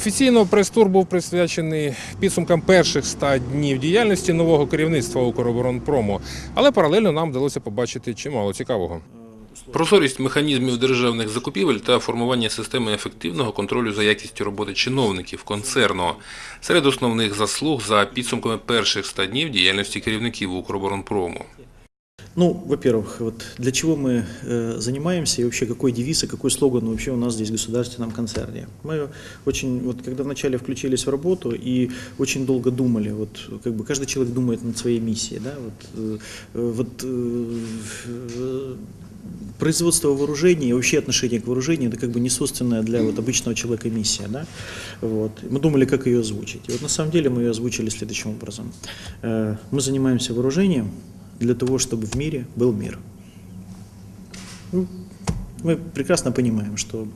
Офіційно прес-тур був присвячений підсумкам перших 100 днів діяльності нового керівництва Укроборонпрому, але паралельно нам вдалося побачити чимало цікавого. Прозорість механізмів державних закупівель та формування системи ефективного контролю за якістю роботи чиновників концерну серед основних заслуг за підсумками перших 100 днів діяльності керівників Укроборонпрому. Ну, во-первых, вот для чего мы э, занимаемся и вообще какой девиз и какой слоган вообще у нас здесь в государственном концерне. Мы очень, вот когда вначале включились в работу и очень долго думали, вот как бы каждый человек думает над своей миссией, да, вот, э, э, вот э, э, производство вооружений и вообще отношение к вооружению это как бы не свойственная для вот обычного человека миссия, да, вот. Мы думали, как ее озвучить. И вот на самом деле мы ее озвучили следующим образом. Э, Мы занимаемся вооружением для того, чтобы в мире был мир. Ну, Мы прекрасно понимаем, что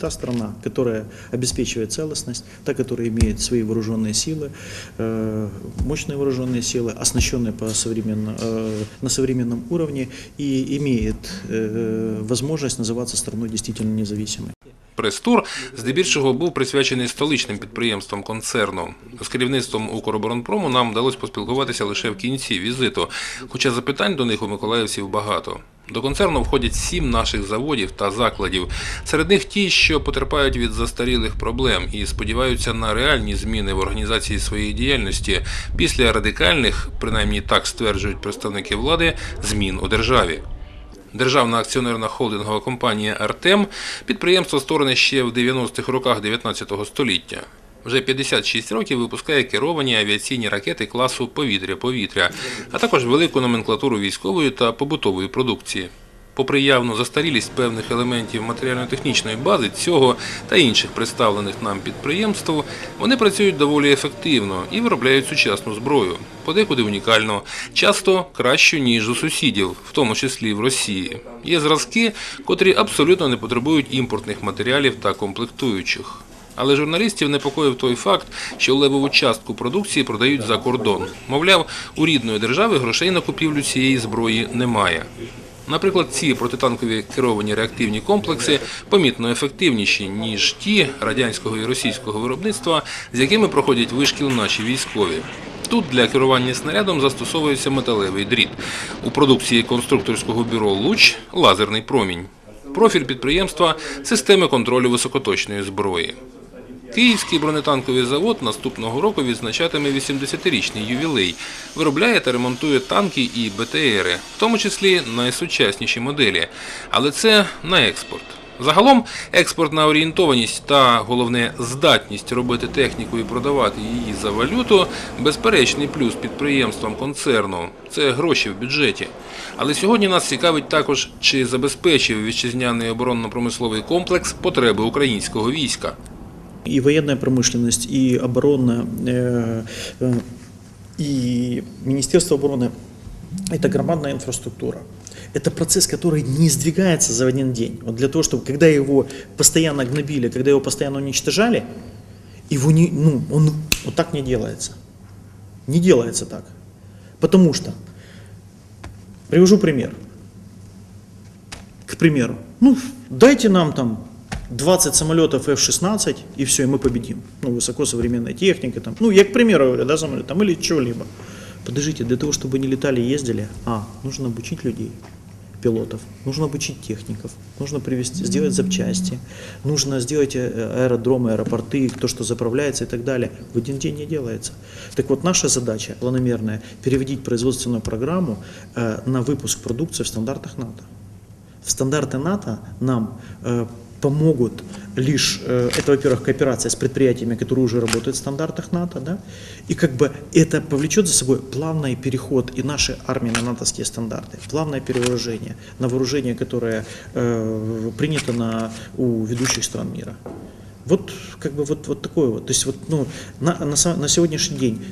та страна, которая обеспечивает целостность, та, которая имеет свои вооруженные силы, э, мощные вооруженные силы, оснащенные по современно, э, на современном уровне и имеет э, возможность называться страной действительно независимой. Прес-тур здебільшого був присвячений столичним підприємствам концерну. З керівництвом Укроборонпрому нам вдалося поспілкуватися лише в кінці візиту, хоча запитань до них у миколаївців багато. До концерну входять сім наших заводів та закладів. Серед них ті, що потерпають від застарілих проблем і сподіваються на реальні зміни в організації своєї діяльності після радикальних, принаймні так стверджують представники влади, змін у державі. Державна акціонерна холдингова компанія Артем підприємство створене ще в 90-х роках 19 століття. Вже 56 років випускає керовані авіаційні ракети класу повітря-повітря, а також велику номенклатуру військової та побутової продукції. Попри явну застарілість певних елементів матеріально-технічної бази цього та інших представлених нам підприємств, вони працюють доволі ефективно і виробляють сучасну зброю, подекуди унікально, часто кращу, ніж у сусідів, в тому числі в Росії. Є зразки, котрі абсолютно не потребують імпортних матеріалів та комплектуючих. Але журналістів непокоїв той факт, що левову частку продукції продають за кордон. Мовляв, у рідної держави грошей на купівлю цієї зброї немає. Наприклад, ці протитанкові керовані реактивні комплекси помітно ефективніші, ніж ті радянського і російського виробництва, з якими проходять вишкіл наші військові. Тут для керування снарядом застосовується металевий дріт. У продукції конструкторського бюро Луч лазерний промінь. Профіль підприємства системи контролю високоточної зброї. Київський бронетанковий завод наступного року відзначатиме 80-річний ювілей. Виробляє та ремонтує танки і БТРи, в тому числі найсучасніші моделі. Але це на експорт. Загалом експортна орієнтованість та головне здатність робити техніку і продавати її за валюту безперечний плюс підприємствам концерну. Це гроші в бюджеті. Але сьогодні нас цікавить також, чи забезпечив вітчизняний оборонно-промисловий комплекс потреби українського війська. И военная промышленность, и оборона, э, э, и Министерство обороны – это громадная инфраструктура. Это процесс, который не сдвигается за один день. Вот для того, чтобы, когда его постоянно гнобили, когда его постоянно уничтожали, его не, ну, он вот так не делается. Не делается так. Потому что, привожу пример. К примеру, ну, дайте нам там 20 самолетов F-16, и все, и мы победим. Ну, высокосовременная техника, там, ну, я к примеру говорю, да, самолет, там, или что-либо. Подождите, для того, чтобы они летали и ездили, а, нужно обучить людей, пилотов, нужно обучить техников, нужно привести, сделать запчасти, нужно сделать э, аэродромы, аэропорты, то, что заправляется и так далее. В один день не делается. Так вот, наша задача планомерная – переводить производственную программу э, на выпуск продукции в стандартах НАТО. В стандарты НАТО нам э, помогут лишь, э, это, во-первых, кооперация с предприятиями, которые уже работают в стандартах НАТО, да, и как бы это повлечет за собой плавный переход и нашей армии на натовские стандарты, плавное перевооружение на вооружение, которое э, принято на, у ведущих стран мира. Вот как бы вот, вот такое вот, то есть вот, ну, на, на, на сегодняшний день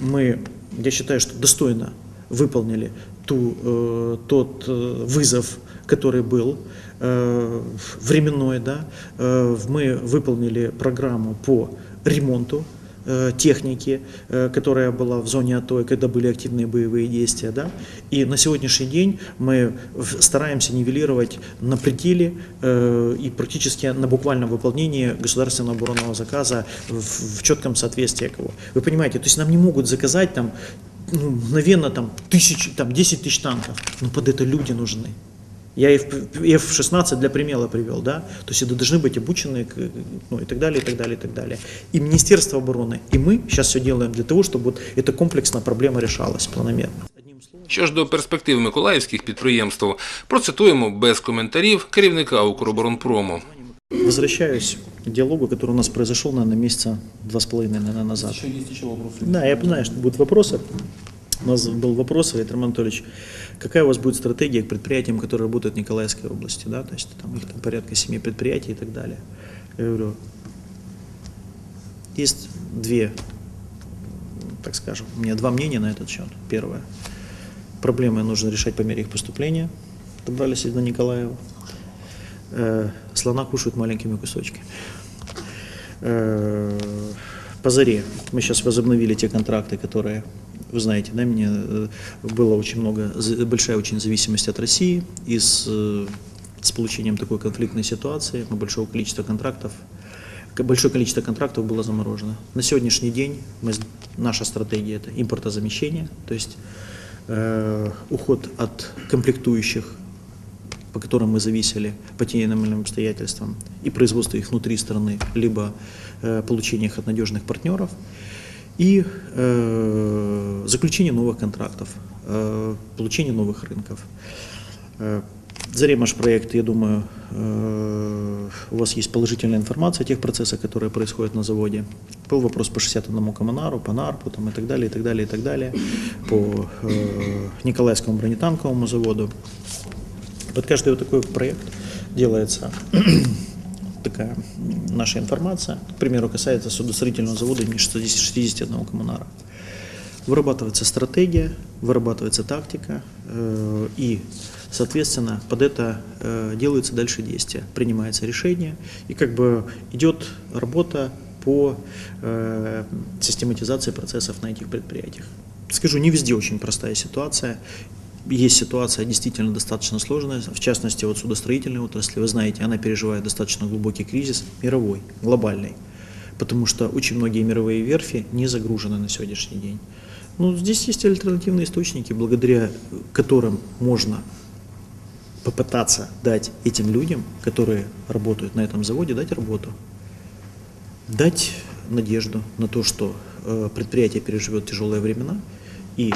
мы, я считаю, что достойно выполнили ту, э, тот э, вызов, который был э, временной, да, Э, мы выполнили программу по ремонту э, техники, э, которая была в зоне АТО, когда были активные боевые действия. Да? И на сегодняшний день мы стараемся нивелировать на пределе э, и практически на буквальном выполнении государственного оборонного заказа в, в четком соответствии к его. Вы понимаете, то есть нам не могут заказать там ну, мгновенно там, тысяч, там 10 тысяч танков, но под это люди нужны. Я F- F-16 для примера привел, да, то есть это должны быть обученные, к- ну и так далее, и так далее, и так далее. И Министерство обороны, и мы сейчас все делаем для того, чтобы вот эта комплексная проблема решалась планомерно. Одним словом, Що ж до перспектив миколаївських підприємств, процитуємо без коментарів керівника Укроборонпрому. Возвращаюсь к диалогу, который у нас произошел, наверное, месяца два с половиной наверное, назад. Еще есть еще вопросы? Да, я понимаю, что будут вопросы. У нас был вопрос, Виктор Анатольевич, какая у вас будет стратегия к предприятиям, которые работают в Николаевской области, да, то есть там их там порядка семи предприятий и так далее. Я говорю, есть две, так скажем, у меня два мнения на этот счет. Первое, проблемы нужно решать по мере их поступления, добрались до Николаева. Э, слона кушают маленькими кусочками. По заре мы сейчас возобновили те контракты, которые, вы знаете, да, мне э, было очень много, большая очень зависимость от России и с, э, с получением такой конфликтной ситуации, большого количества контрактов, большое количество контрактов было заморожено. На сегодняшний день мы, наша стратегия это импортозамещение, то есть э, уход от комплектующих по которым мы зависели по тем иным обстоятельствам, и производство их внутри страны, либо э, получение их от надежных партнеров, и э, заключение новых контрактов, э, получение новых рынков. Э, Заремаш проект, я думаю, э, у вас есть положительная информация о тех процессах, которые происходят на заводе. Был вопрос по 61 коммунару, по НАРПу там, и так далее, и так далее, и так далее, по э, Николаевскому бронетанковому заводу. Под каждый вот такой проект делается такая наша информация. К примеру, касается судостроительного завода имени 60 61 коммунара. Вырабатывается стратегия, вырабатывается тактика, э, и, соответственно, под это э, делаются дальше действия, принимается решение, и как бы идет работа по э, систематизации процессов на этих предприятиях. Скажу, не везде очень простая ситуация. Есть ситуация действительно достаточно сложная, в частности, вот судостроительной отрасли, вы знаете, она переживает достаточно глубокий кризис, мировой, глобальный, потому что очень многие мировые верфи не загружены на сегодняшний день. Ну, здесь есть альтернативные источники, благодаря которым можно попытаться дать этим людям, которые работают на этом заводе, дать работу, дать надежду на то, что э, предприятие переживет тяжелые времена и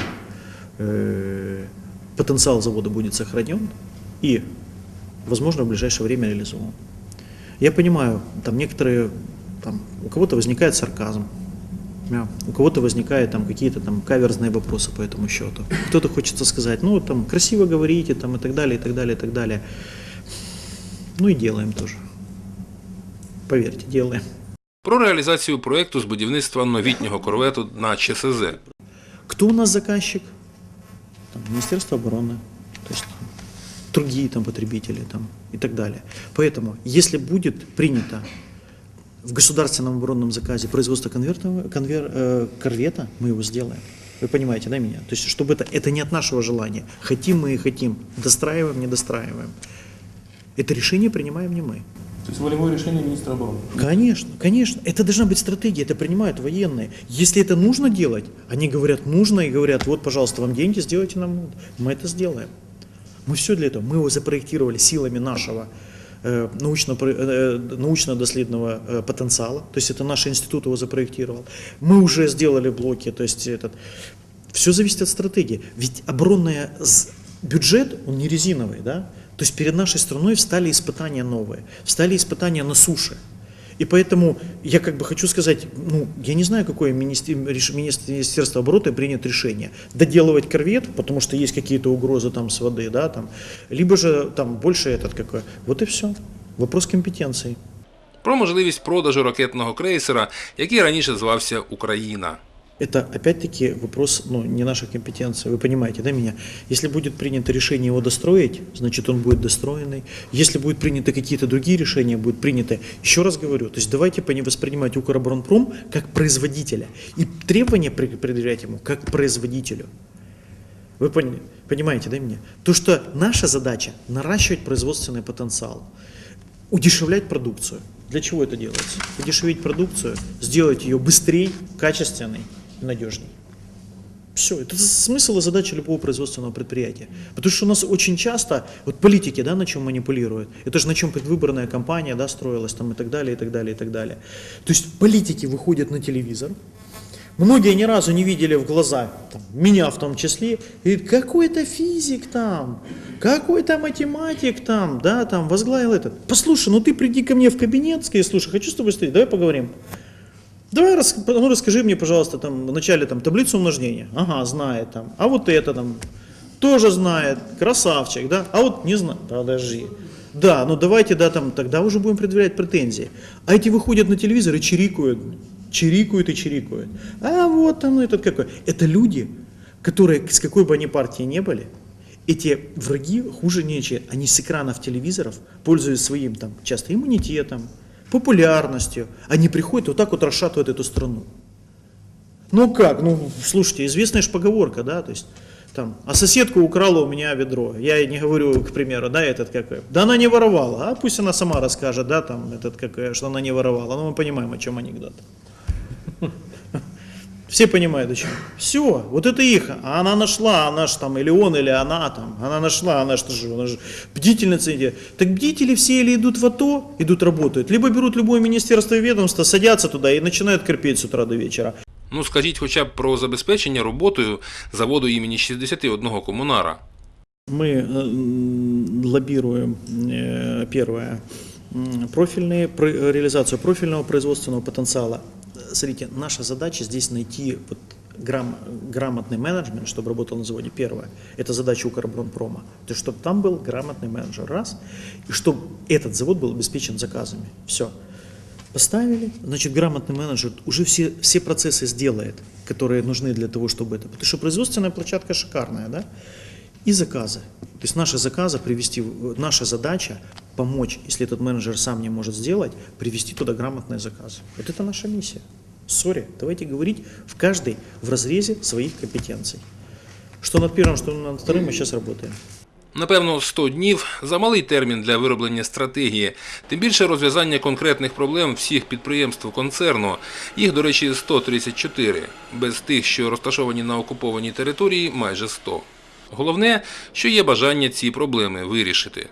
э, потенциал завода будет сохранен и, возможно, в ближайшее время реализован. Я понимаю, там некоторые, там, у кого-то возникает сарказм, да, у кого-то возникают там какие-то там каверзные вопросы по этому счету. Кто-то хочется сказать, ну там красиво говорите, там и так далее, и так далее, и так далее. Ну и делаем тоже. Поверьте, делаем. Про реалізацію проєкту з будівництва новітнього корвету на ЧСЗ. Кто у нас заказчик? Там, Министерство обороны, то есть другие там потребители там, и так далее. Поэтому, если будет принято в государственном оборонном заказе производство конвертного, конвер, э, корвета, мы его сделаем. Вы понимаете, да, меня? То есть, чтобы это, это не от нашего желания. Хотим мы и хотим, достраиваем, не достраиваем. Это решение принимаем не мы. То есть волевое решение министра обороны. Конечно, конечно. Это должна быть стратегия, это принимают военные. Если это нужно делать, они говорят, нужно, и говорят, вот, пожалуйста, вам деньги, сделайте нам. Мы это сделаем. Мы все для этого. Мы его запроектировали силами нашего э, научно, э, научно-доследного э, потенциала. То есть это наш институт его запроектировал. Мы уже сделали блоки, то есть этот... Все зависит от стратегии. Ведь оборонный бюджет, он не резиновый, да? То есть перед нашей страной встали испытания новые, встали испытания на суше. И поэтому я как бы хочу сказать, ну, я не знаю, какое министер- реш- министр- Министерство обороны примет решение. Доделывать корвет, потому что есть какие-то угрозы там с воды, да, там, либо же там больше этот какой. Вот и все. Вопрос компетенции. Про можливість продажу ракетного крейсера, який раніше звався Україна. Это опять-таки вопрос, ну, не наша компетенция, вы понимаете, да, меня? Если будет принято решение его достроить, значит, он будет достроенный. Если будут приняты какие-то другие решения, будут приняты, еще раз говорю, то есть давайте по- воспринимать Укроборонпром как производителя и требования предъявлять ему как производителю. Вы пони- понимаете, да, меня? То, что наша задача – наращивать производственный потенциал, удешевлять продукцию. Для чего это делается? Удешевить продукцию, сделать ее быстрее, качественной, надежней. Все, это смысл и задача любого производственного предприятия. Потому что у нас очень часто, вот политики, да, на чем манипулируют, это же на чем предвыборная кампания, да, строилась там и так далее, и так далее, и так далее. То есть политики выходят на телевизор, Многие ни разу не видели в глаза, там, меня в том числе, и какой-то физик там, какой-то математик там, да, там, возглавил этот. Послушай, ну ты приди ко мне в кабинет, скажи, слушай, хочу с тобой встретить, давай поговорим. Давай, ну, расскажи мне, пожалуйста, там, вначале там, таблицу умножения. Ага, знает там. А вот это там, тоже знает, красавчик, да? А вот не знаю, подожди. Да, ну давайте, да, там, тогда уже будем предъявлять претензии. А эти выходят на телевизор и чирикают, чирикают и чирикают. А вот там ну, этот какой. Это люди, которые, с какой бы они партии не были, эти враги хуже нечего. Они с экранов телевизоров, пользуясь своим там часто иммунитетом, популярностью, они приходят и вот так вот расшатывают эту страну. Ну как? Ну, слушайте, известная же поговорка, да, то есть там, а соседка украла у меня ведро. Я не говорю, к примеру, да, этот какой. Да она не воровала, а пусть она сама расскажет, да, там, этот какой, что она не воровала. Ну, мы понимаем, о чем анекдот. Все понимают, о чем. Все, вот это их. А она нашла, она ж там, или он, или она там. Она нашла, она что же, она же бдительница. иди. Так бдители все или идут в АТО, идут работают, либо берут любое министерство и ведомство, садятся туда и начинают терпеть с утра до вечера. Ну скажіть хоча б про забезпечення роботою заводу імені 61 комунара. Мы э, м, лоббируем, э, первое, м, профильные, про- реализацию профильного производственного потенциала. Смотрите, наша задача здесь найти вот грам- грамотный менеджмент, чтобы работал на заводе. Первое, это задача Укроборонпрома. То есть, чтобы там был грамотный менеджер, раз, и чтобы этот завод был обеспечен заказами. Все. Поставили, значит, грамотный менеджер уже все, все процессы сделает, которые нужны для того, чтобы это. Потому что производственная площадка шикарная, да? И заказы. То есть наши заказы привести, наша задача помочь, если этот менеджер сам не может сделать, привести туда грамотные заказы. Вот это наша миссия. Сори, давайте говорить в каждой в разрезе своих компетенций. Что над первым, что над вторым мы сейчас работаем. Напевно, 100 днів замалий термін для вироблення стратегії, тим більше розв'язання конкретних проблем всіх підприємств концерну. Їх, до речі, 134, без тих, що розташовані на окупованій території, майже 100. Головне, що є бажання ці проблеми вирішити.